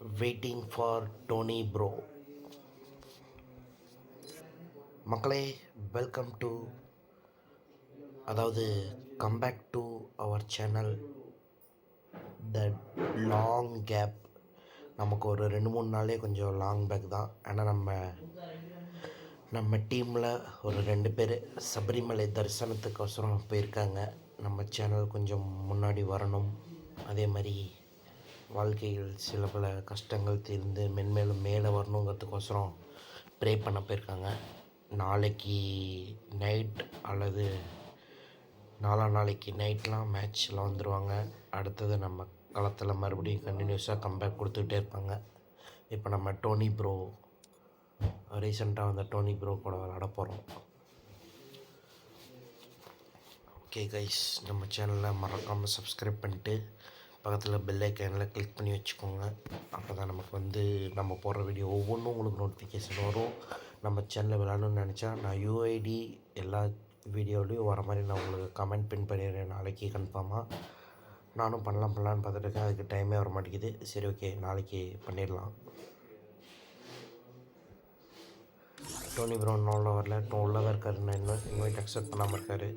Waiting for Dhoni bro மக்களே welcome to அதாவது comeback to our channel the long gap நமக்கு ஒரு ரெண்டு மூணு நாளே கொஞ்சம் லாங் பேக் தான். ஆனால் நம்ம நம்ம டீமில் ஒரு ரெண்டு பேர் சபரிமலை தரிசனத்துக்கோசரம் போயிருக்காங்க. நம்ம சேனல் கொஞ்சம் முன்னாடி வரணும். அதே மாதிரி வாழ்க்கையில் சில பல கஷ்டங்கள் தீர்ந்து மென்மேலும் மேலே வரணுங்கிறதுக்கோசரம் ப்ரே பண்ண போயிருக்காங்க. நாளைக்கு நைட் அல்லது நாலா நாளைக்கு நைட்லாம் மேட்ச்லாம் வந்துடுவாங்க அடுத்தது நம்ம களத்தில் மறுபடியும் கண்டினியூஸாக கம்பேக் கொடுத்துக்கிட்டே இருப்பாங்க. இப்போ நம்ம டோனி ப்ரோ ரீசெண்டாக வந்த டோனி ப்ரோ கூட விளாட போகிறோம் ஓகே கைஸ் நம்ம சேனலை மறக்காமல் சப்ஸ்கிரைப் பண்ணிட்டு பக்கத்தில் பெல் ஐக்கனில் கிளிக் பண்ணி வச்சுக்கோங்க. அப்போ தான் நமக்கு வந்து நம்ம போடுற வீடியோ ஒவ்வொன்றும் உங்களுக்கு நோட்டிஃபிகேஷன் வரும். நம்ம சேனலில் விளாடணும்னு நினச்சா நான் யூஐடி எல்லா வீடியோலையும் வர மாதிரி நான் உங்களுக்கு கமெண்ட் பின் பண்ணிடுறேன். நாளைக்கு கன்ஃபார்மாக நானும் பண்ணலாம் பண்ணலான்னு பார்த்துட்டு இருக்கேன். அதுக்கு டைமே வர மாட்டேங்குது சரி ஓகே நாளைக்கு பண்ணிடலாம். டோனி ப்ரௌன் உள்ள வரல. இப்போ உள்ளதாக இருக்கார். நான் இன்னும் இன்வைட் அக்செப்ட் பண்ணாமல் இருக்காரு.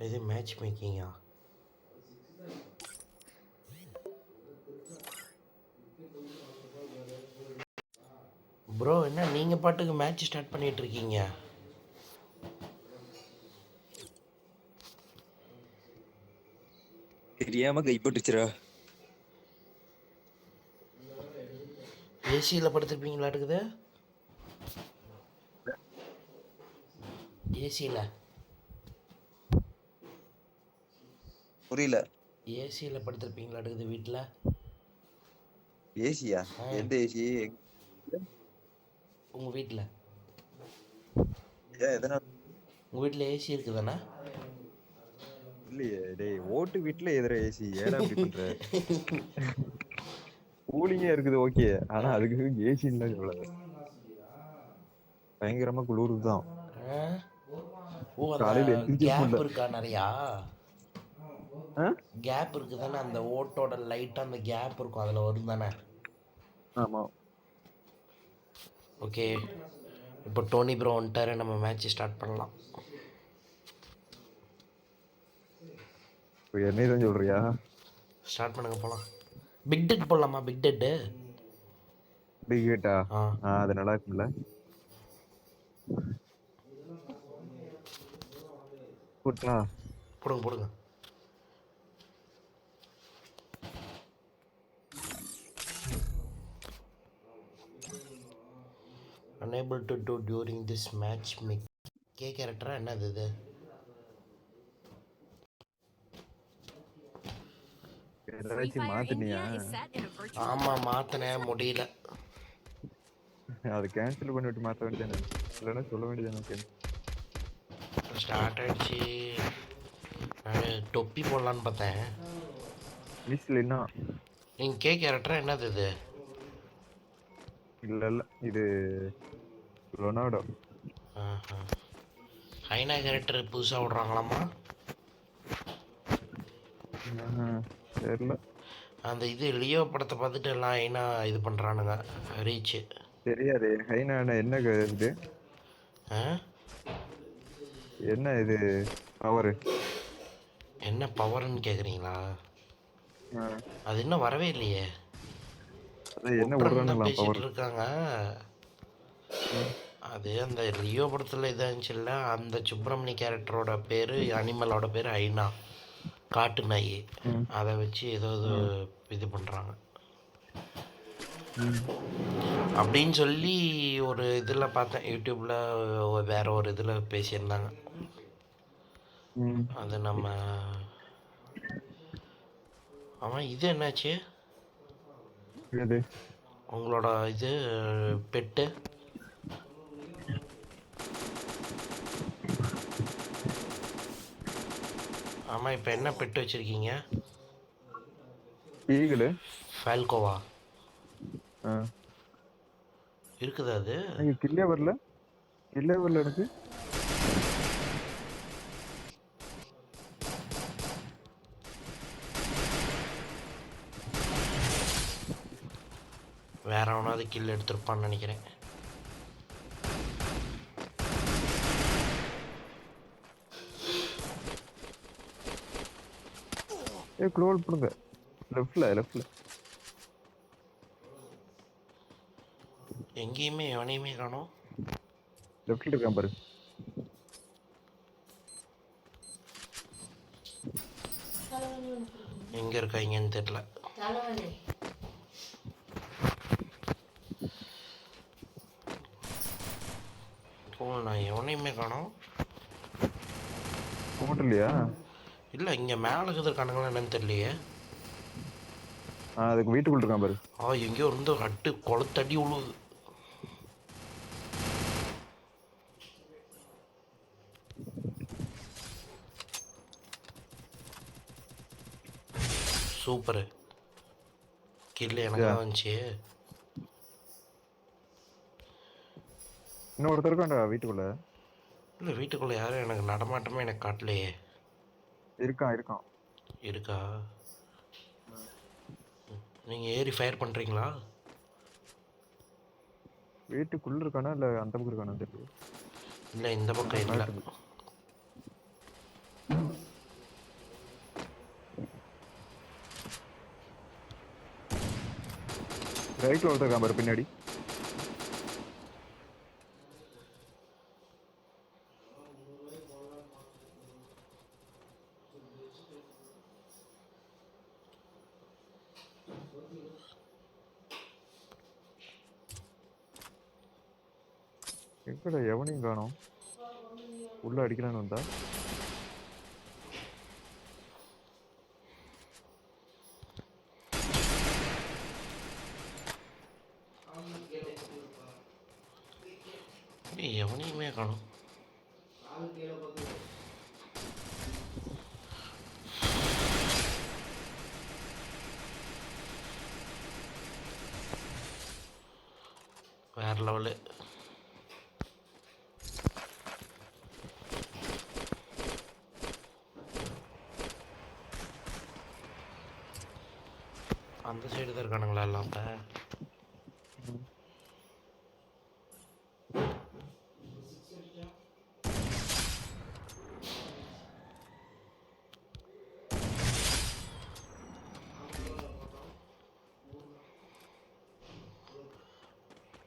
இது மேட்ச் மேக்கிங்கா ப்ரோ என்ன நீங்கள் பாட்டுக்கு மேட்ச் ஸ்டார்ட் பண்ணிட்டு இருக்கீங்க? தெரியாம கைப்பட்டுச்சுரா ஏசியில் படுத்துருப்பீங்களா இருக்குது ஏசியில் புரியல. ஏசியில் படுத்துருப்பீங்களா இருக்குது வீட்டில் ஏசியா. எந்த ஏசி? உங்கள் வீட்டில் ஏன் எதனா உங்கள் வீட்டில் ஏசி இருக்குதானே? இல்லையே டேய் ஓட்டு வீட்டுல எதிர ஏசி? ஏடா இப்படி பண்ற? கூலிங்கா இருக்குது ஓகே. ஆனா அதுக்கு ஏசி இல்ல சொல்லல. பயங்கரமா குளிர் தான் காலையில முடியல. இருக்கா நிறையா? கேப் இருக்குது தானே அந்த ஓட்டோட லைட்டாக அந்த கேப் இருக்கும். அதில் வரும் தானே ஆமா. ஓகே இப்போ டோனி ப்ரோ வந்துட்டாரு. நம்ம மேட்ச் ஸ்டார்ட் பண்ணலாம். இப்போ என்னைய தான் சொல்றியா? ஸ்டார்ட் பண்ணுங்க போகலாம் பிக் டெட் போடலாமா? பிக் டெட்டு பிக் கேட்டா ஆ? அது நல்லா இருக்கும்ல. போட்டலாம் போடுங்க போடுங்க. Unable to do during this match make K கேரக்டரா என்னது இது? ஏதாச்சும் மாத்தினியா? ஆமாம் மாற்றினேன் முடியல. அது கேன்சல் பண்ணிவிட்டு மாத்த வேண்டியதானே இல்லைன்னா சொல்ல வேண்டியதானே ஸ்டார்ட் ஆயிடுச்சு. நான் தொப்பி போடலான்னு பார்த்தேன். மிஸ்ல என்ன நீங்கள் கே கேரக்டரா என்னது இது? இல்ல இல்ல இது ரொனால்டோ. ஹைனா கேரக்டர் புதுசாக விட்றாங்களாமா தெரியல அந்த இது லியோ படத்தை பார்த்துட்டு எல்லாம் ஹைனா இது பண்ணுறானுங்க ரீச்சு தெரியாது ஹைனா என்ன இது? என்ன இது பவர் என்ன பவர்னு கேட்குறீங்களா அது இன்னும் வரவே இல்லையே. என்ன விடுறானுங்களா பவர் இருக்காங்க. அது அந்த லியோ படத்தில் இதாச்சுல்ல அந்த சுப்பிரமணி கேரக்டரோட பேர் அனிமலோட பேர் ஐனா. காட்டு நாய். அதை வச்சு ஏதோ இது பண்ணுறாங்க அப்படின்னு சொல்லி ஒரு இதில் பார்த்தேன். யூடியூப்பில் வேற ஒரு இதில் பேசியிருந்தாங்க. அது நம்ம ஆமாம் இது என்னாச்சு? இது உங்களோட இது பெட்டு. ஆமாம் இப்போ என்ன பெட்டு வச்சுருக்கீங்க? ஈகிள். ஃபால்கோவா? இருக்குதா அது? கில்லே வரல. கில்லே வரல எனக்கு. எவனாவது கில் எடுத்திருப்பான்னு நினைக்கிறேன். ஏ க்ளோல் போடுங்க லெஃப்ட்ல லெஃப்ட்ல எங்கேயுமே எவனையுமே காணோம். லெஃப்ட்ல இருக்கான் பாரு. எங்கே இருக்காங்கன்னு தெரில ஓ நான் எவனையுமே காணோம். போட்டலையா இல்லை இங்கே மேலே இருக்கானுங்களா என்னன்னு தெரியலையே. அதுக்கு வீட்டுக்குள்ள இருக்கான் பாரு. ஆ எங்கேயோ இருந்து அட்டு கொளுத்தடி உழுவுது. சூப்பரு. கில்லு எனக்கு தான் வந்துச்சு இன்னொருத்தர் இருக்கான்டா வீட்டுக்குள்ள. இல்லை வீட்டுக்குள்ளே யாரும் எனக்கு நடமாட்டமே எனக்கு காட்டலையே. இருக்கான் இருக்கான். இருக்கா? நீங்கள் ஏறி ஃபயர் பண்ணுறீங்களா வீட்டுக்குள்ள இருக்கானா இல்ல அந்த பக்கம் இருக்கானா தெரியல. இல்லை இந்த பக்கம் இல்லை. ரைட்ல ஒருத்தர் இருக்கான் பாரு பின்னாடி. எங்கடா எவனையும் காணும்? உள்ள அடிக்கலான்னு வந்தா? எவனையுமே காணும் வேற லெவலு அந்த சைடு தான் இருக்கானுங்களா எல்லாம்? இப்போ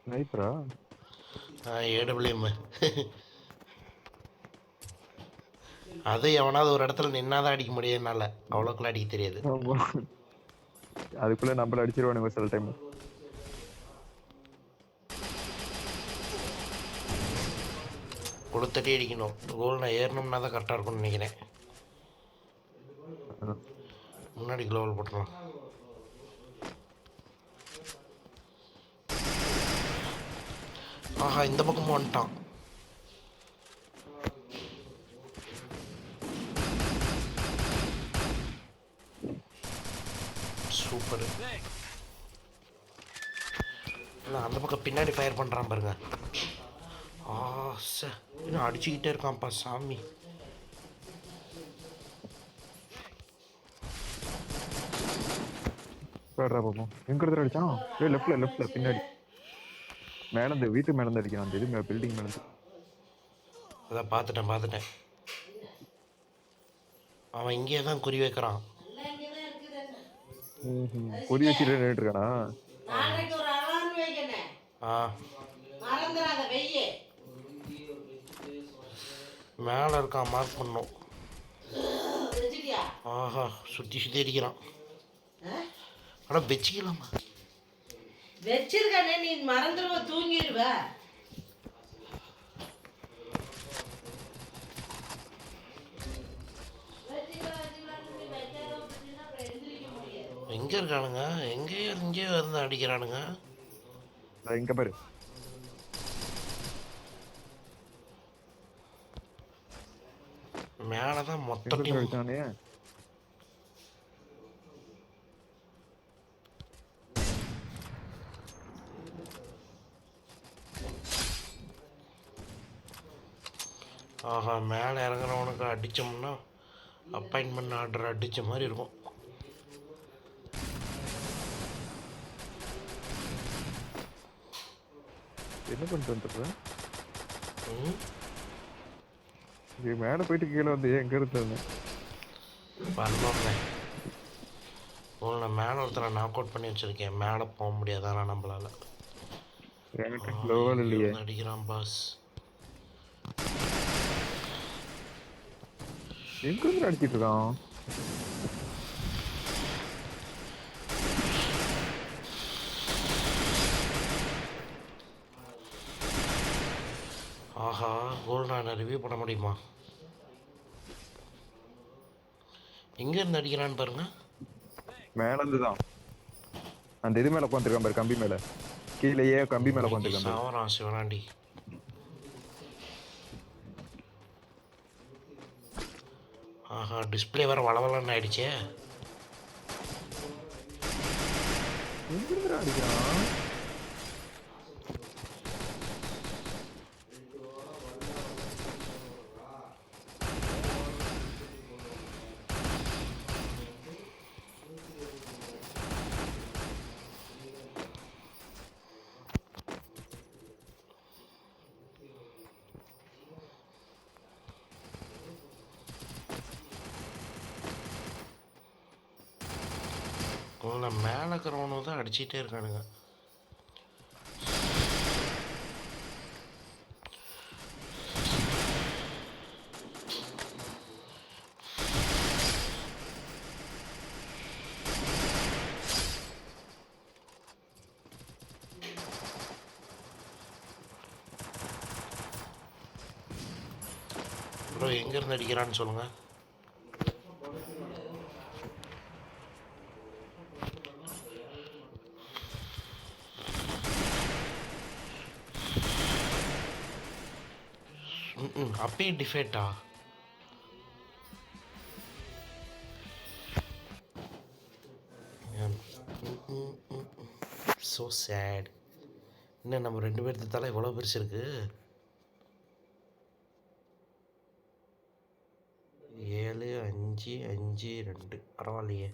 ஸ்னைப்பரா ஏடபிள்யூஎம் அது எவனாவது ஒரு இடத்துல நின்னாதான் அடிக்க முடியும் என்னால். அவ்வளோக்குள்ள அடிக்க தெரியாது. அதுக்குள்ள நம்மள அடிச்சிருவானுங்க சில டைம் கொடுத்தடி அடிக்கணும் கோல் நான் ஏறணும்னா தான் கரெக்டாக இருக்கும்னு நினைக்கிறேன். முன்னாடி க்ளோவல் போட்டுருலாம் ஆஹா இந்த பக்கமும் வந்துட்டான் சூப்பர் இல்லை அந்த பக்கம் பின்னாடி ஃபயர் பண்ணுறான் பாருங்க. ஆ ச இன்னும் அடிச்சுக்கிட்டே இருக்கான்ப்பா சாமி. போடுறா பாப்போம். எங்க அடிச்சான்? ஏ லெஃப்ட்ல லெஃப்ட்ல பின்னாடி மேல இந்த வீட்டு மேல இருந்து அடிக்கிறான் அந்த இது பில்டிங் மேல இருந்து அதான் பார்த்துட்டேன் பார்த்துட்டேன். அவன் இங்கேயே தான் குறி வைக்கிறான். பொதி வச்சுட்டு நின்றுட்டு இருக்கானா நாளைக்கு ஒரு அலாரம் வைக்கணும் ஆ மறந்துடாத வெய்ய மேலே இருக்கான் மார்க் பண்ணோம் ஆஹா சுற்றி சுற்றி அடிக்கிறான்? ஆனால் வச்சுக்கலாமா? வச்சிருக்கனே நீ மறந்துடுவ தூங்கிடுவ எங்கே இருக்கானுங்க? எங்கேயோ எங்கேயோ இருந்து அடிக்கிறானுங்க. நான் இங்க பாரு மேலே தான் எங்க மொத்த டீம் அடிச்சானே ஆஹா மேலே இறங்குறவனுக்கு அடித்தோம்னா அப்பாயின்மெண்ட் ஆர்டர் அடித்த மாதிரி இருக்கும். என்ன பண்ணிட்டு வந்துடுறேன் மேலே போயிட்டு கீழே வந்து எங்க பண்ணோன்னே உங்களை மேலே ஒருத்தரை நாக் அவுட் பண்ணி வச்சுருக்கேன். மேலே போக முடியாதானா நம்மளால? இல்லையே அடிக்கிறான் பாஸ் எங்க இருந்து அடிச்சிட்டு இருக்கான்? ஆஹா கோல்ட் நான் ரிவ்யூ பண்ண முடியுமா? எங்கே இருந்து அடிக்கிறான்னு பாருங்க. மேல இருந்து தான் அந்த இது மேல உட்காந்துருக்கான் பாரு கம்பி மேல. கீழேயே கம்பி மேல உட்காந்துருக்கான் சாவரான் சிவனாண்டி. ஆஹா டிஸ்பிளே வேற வளவலன்னு ஆயிடுச்சே. எங்க இருந்து அடிக்கிறான்? உங்களை மேலே இருக்கிறவனும் தான் அடிச்சிட்டே இருக்கானுங்க. ப்ரோ எங்கேருந்து அடிக்கிறான்னு சொல்லுங்கள் அப்பயும் டிஃபேட்டா ஸோ சேட் என்ன நம்ம ரெண்டு பேர்த்து தலை இவ்வளோ பெருசு இருக்கு ஏழு அஞ்சு அஞ்சு ரெண்டு. பரவாயில்லையே.